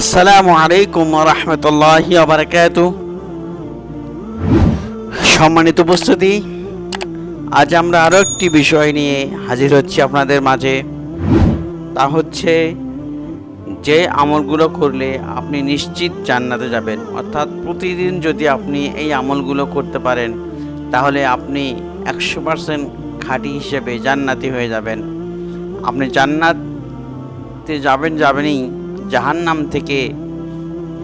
আসসালামু আলাইকুম রহমতুল্লাহ বারাকাত সম্মানিত উপস্থিতি, আজ আমরা আরও একটি বিষয় নিয়ে হাজির হচ্ছি আপনাদের মাঝে। তা হচ্ছে, যে আমলগুলো করলে আপনি নিশ্চিত জান্নাতে যাবেন, অর্থাৎ প্রতিদিন যদি আপনি এই আমলগুলো করতে পারেন, তাহলে আপনি একশো পার্সেন্ট খাঁটি হিসেবে জান্নাতি হয়ে যাবেন। আপনি জান্নাতে যাবেন যাবেনই জাহান্নাম থেকে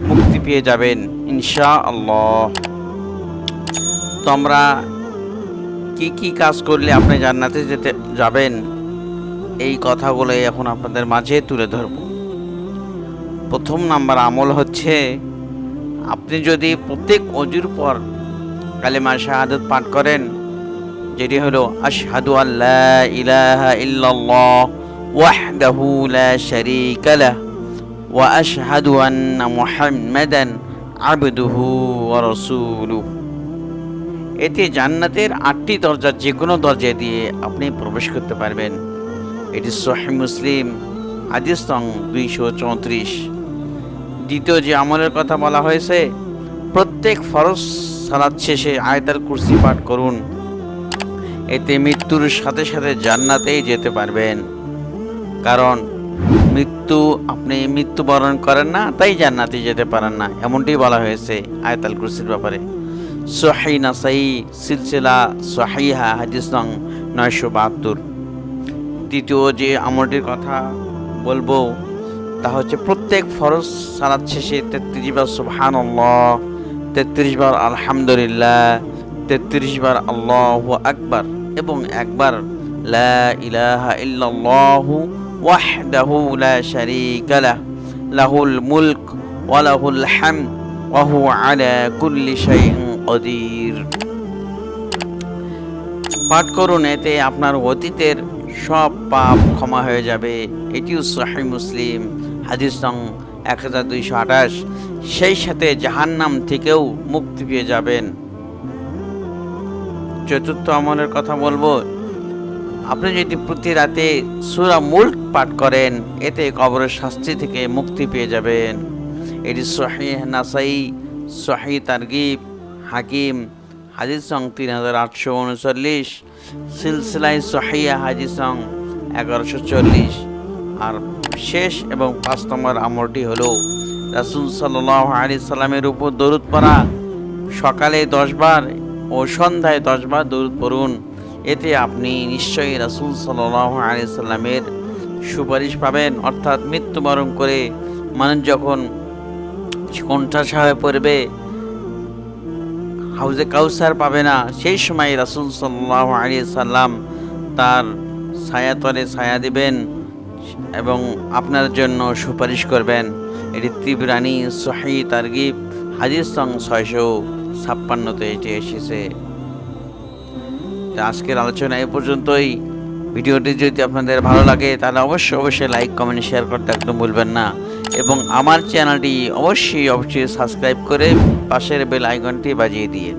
মুক্তি পেয়ে যাবেন ইনশা আল্লাহ তো আমরা কি কি কাজ করলে আপনি জান্নাতে যেতে যাবেন, এই কথাগুলো এখন আপনাদের মাঝে তুলে ধরব। প্রথম নাম্বার আমল হচ্ছে, আপনি যদি প্রত্যেক অজুর পর কালেমা শাহাদত পাঠ করেন, যেটি হলো, আশহাদু আল্লাহ ইলাহা ইল্লাল্লাহ ওয়াহদাহু লা শারীকা লাহ। আশহাদু আন্না মুহাম্মাদান আবদুহু ওয়া রাসূলুহু এতে জান্নাতের আটটি দরজা যে কোনো দরজা দিয়ে আপনি প্রবেশ করতে পারবেন। এটি সহি মুসলিম, হাদিস সং দুইশো চৌত্রিশ। দ্বিতীয় যে আমলের কথা বলা হয়েছে, প্রত্যেক ফরজ সালাদ শেষে আয়তাল কুরসি পাঠ করুন। এতে মৃত্যুর সাথে সাথে জান্নাতেই যেতে পারবেন। কারণ মৃত্যু আপনি মৃত্যুবরণ করেন না, তাই জান্নাতে যেতে পারেন না, এমনটি বলা হয়েছে আয়তাল কুরসির ব্যাপারে। সহি নাসাই সিলসিলা সহিহা, হাদিস নং নয়শো বাহাত্তর। দ্বিতীয় যে আমলটির কথা বলব, তা হচ্ছে প্রত্যেক ফরজ সালাদ শেষে তেত্রিশ বার সুবহান আল্লাহ তেত্রিশ বার আলহামদুলিল্লাহ, তেত্রিশ বার আল্লাহ আকবার এবং একবার লা ইলাহা ইল্লাল্লাহু শারীকা লাহ, লাহুল মুলক ওয়া লাহুল হামদ ওয়া হুয়া আলা কুল্লি শাইইন কদির। পাঠ করুন, এতে আপনার অতীতের সব পাপ ক্ষমা হয়ে যাবে। এটিও সহি মুসলিম, হাদিস নং এক দুইশো আঠাশ। সেই সাথে জাহান্নাম থেকেও মুক্তি পেয়ে যাবেন। চতুর্থ আমলের কথা বলব আপনি যদি প্রতি রাতে সুরা মুল্ক পাঠ করেন, এতে কবরের শাস্তি থেকে মুক্তি পেয়ে যাবেন। এটি সহি নাসাই সহি তারগিব, হাকিম হাজির সং তিন হাজার আটশো উনচল্লিশ সিলসিলাই সহিয়া হাজির সং এগারোশো চল্লিশ। আর শেষ এবং পাঁচ নম্বর আমলটি হলো, রাসুল সাল্লাহ আলি সাল্লামের উপর দরুদ পড়া। সকালে দশবার ও সন্ধ্যায় দশবার দরুদ পড়ুন। এতে আপনি নিশ্চয়ই রাসুল সাল্লাহ আলি সাল্লামের সুপারিশ পাবেন। অর্থাৎ মৃত্যুবরণ করে মানুষ যখন কণ্ঠাসা হয়ে পড়বে, হাউজে কাউসার পাবে না, সেই সময় রাসুল সাল্লাহ আলী সাল্লাম তার ছায়াতলে ছায়া দিবেন এবং আপনার জন্য সুপারিশ করবেন। এটি তীব্রানি সহি তারগিব হাজির সং ছয়শো ছাপ্পান্নতে এটি এসেছে। তো আজকের আলোচনা এ পর্যন্তই। ভিডিওটি যদি আপনাদের ভালো লাগে, তাহলে অবশ্যই অবশ্যই লাইক কমেন্ট শেয়ার করতে একদম ভুলবেন না। এবং আমার চ্যানেলটি অবশ্যই অবশ্যই সাবস্ক্রাইব করে পাশের বেল আইকনটি বাজিয়ে দিয়ে।